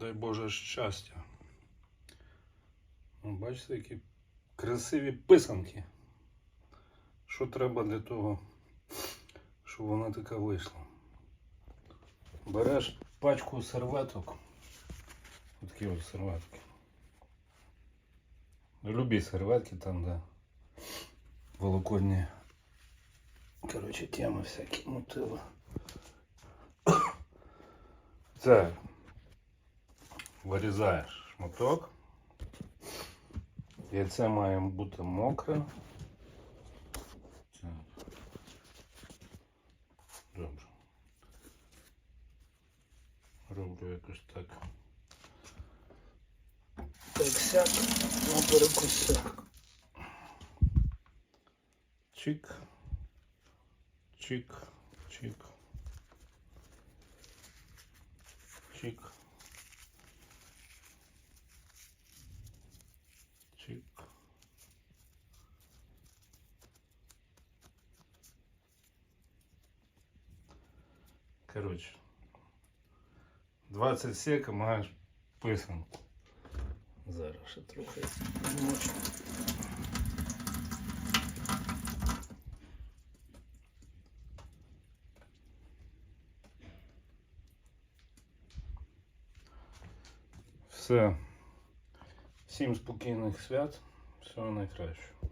Дай Боже щастя. Бачите, які красиві писанки. Що треба для того, щоб вона така вийшла? Береш пачку серветок. Такі ось серветки. Любі серветки там, де волоконні. Короче, теми всякі мотиви. Так. Вирізаєш шматок. Яйце має бути мокре. Так. Добре. Роблю якось так. Так сяк на перекусок. Чик. Чик. Чик. Чик. Чик. Короче. 20 сек маєш писанку. Зараз ще трохи змочу. Все. Всім спокійних свят. Всього найкращого.